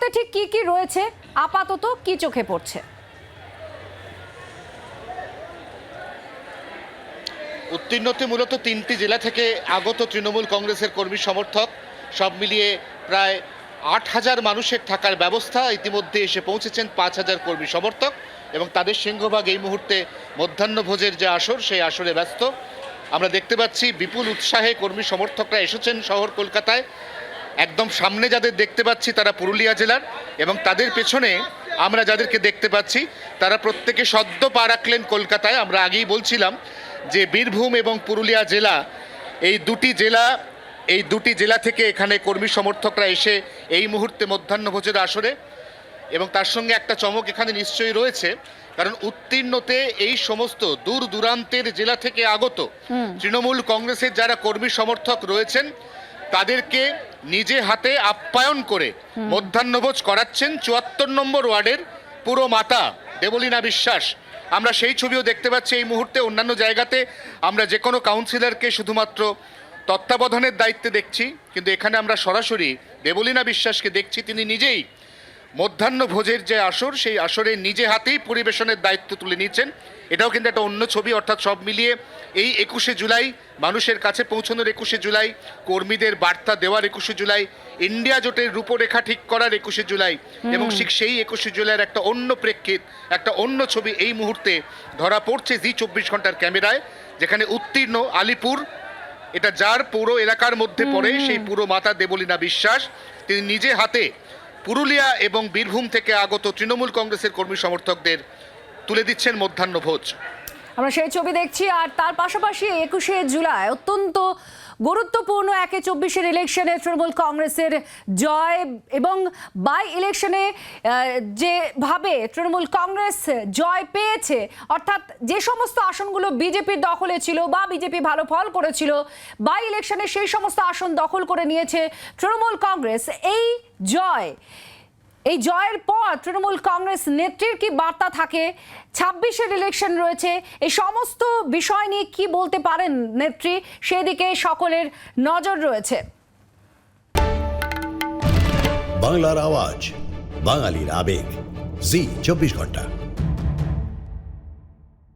উত্তীর্ণতে ঠিক কি কি রয়েছে? আপাতত কি চোখে পড়ছে? উত্তীর্ণতে মূলত তিনটি জেলা থেকে আগত তৃণমূল কংগ্রেসের কর্মী সমর্থক। সব মিলিয়ে প্রায় আট হাজার মানুষের থাকার ব্যবস্থা ইতিমধ্যে এসে পৌঁছেছেন পাঁচ হাজার কর্মী সমর্থক এবং তাদের সিংহভাগ এই মুহূর্তে মধ্যাহ্নভোজের যে আসর, সেই আসরে ব্যস্ত। আমরা দেখতে পাচ্ছি বিপুল উৎসাহে কর্মী সমর্থকরা এসেছেন শহর কলকাতায়। একদম সামনে যাদের দেখতে পাচ্ছি তারা পুরুলিয়া জেলার এবং তাদের পেছনে আমরা যাদেরকে দেখতে পাচ্ছি তারা প্রত্যেকে সদ্য পা রাখলেন কলকাতায়। আমরা আগেই বলছিলাম যে বীরভূম এবং পুরুলিয়া জেলা এই দুটি জেলা এই দুটি জেলা থেকে এখানে কর্মী সমর্থকরা এসে এই মুহূর্তে মধ্যাহ্নভোজের আসরে এবং তার সঙ্গে একটা চমক এখানে নিশ্চয়ই রয়েছে কারণ উত্তীর্ণতে এই সমস্ত দূর দূরান্তের জেলা থেকে আগত তৃণমূল কংগ্রেসের যারা কর্মী সমর্থক রয়েছেন তাদেরকে নিজে হাতে আপ্যায়ন করে মধ্যাহ্নভোজ করাচ্ছেন চুয়াত্তর নম্বর ওয়ার্ডের পুরো মাতা দেবলীনা বিশ্বাস। আমরা সেই ছবিও দেখতে পাচ্ছি এই মুহূর্তে অন্যান্য জায়গাতে। আমরা যে কোনো কাউন্সিলরকে শুধুমাত্র তত্ত্বাবধানের দায়িত্বে দেখছি কিন্তু এখানে আমরা সরাসরি দেবলীনা বিশ্বাসকে দেখছি। তিনি নিজেই মধ্যাহ্ন ভোজের যে আসর সেই আসরে নিজে হাতেই পরিবেশনের দায়িত্ব তুলে নিচ্ছেন। এটাও কিন্তু একটা অন্য ছবি অর্থাৎ সব মিলিয়ে এই একুশে জুলাই মানুষের কাছে পৌঁছানোর একুশে জুলাই কর্মীদের বার্তা দেওয়ার একুশে জুলাই ইন্ডিয়া জোটের রূপরেখা ঠিক করার একুশে জুলাই এবং ঠিক সেই একুশে জুলাইয়ের একটা অন্য প্রেক্ষিত একটা অন্য ছবি এই মুহূর্তে ধরা পড়ছে জি চব্বিশ ঘণ্টার ক্যামেরায় যেখানে উত্তীর্ণ আলিপুর এটা যার পুরো এলাকার মধ্যে পড়ে সেই পুরো মাতা দেবলীনা বিশ্বাস তিনি নিজে হাতে পুরুলিয়া এবং বীরভূম থেকে আগত তৃণমূল কংগ্রেসের কর্মী সমর্থকদের তুলে দিচ্ছেন মধ্যাহ্ন ভোজ। আমরা সেই ছবি দেখছি, আর তার পাশাপাশি একুশে জুলাই অত্যন্ত গুরুত্বপূর্ণ একে চব্বিশের ইলেকশনে তৃণমূল কংগ্রেসের জয় এবং বাই ইলেকশনে যেভাবে তৃণমূল কংগ্রেস জয় পেয়েছে, অর্থাৎ যে সমস্ত আসনগুলো বিজেপির দখলে ছিল বা বিজেপি ভালো ফল করেছিল, বাই ইলেকশনে সেই সমস্ত আসন দখল করে নিয়েছে তৃণমূল কংগ্রেস। এই জয় এই জয়ের পর তৃণমূল কংগ্রেস নেত্রীর কি বার্তা থাকে? ছাব্বিশের ইলেকশন রয়েছে। এই সমস্ত বিষয় নিয়ে কি বলতে পারেন নেত্রী? সেদিকে সকলের নজর রয়েছে। বাংলার আওয়াজ, বাঙালির আবেগ। জি, চব্বিশ ঘণ্টা।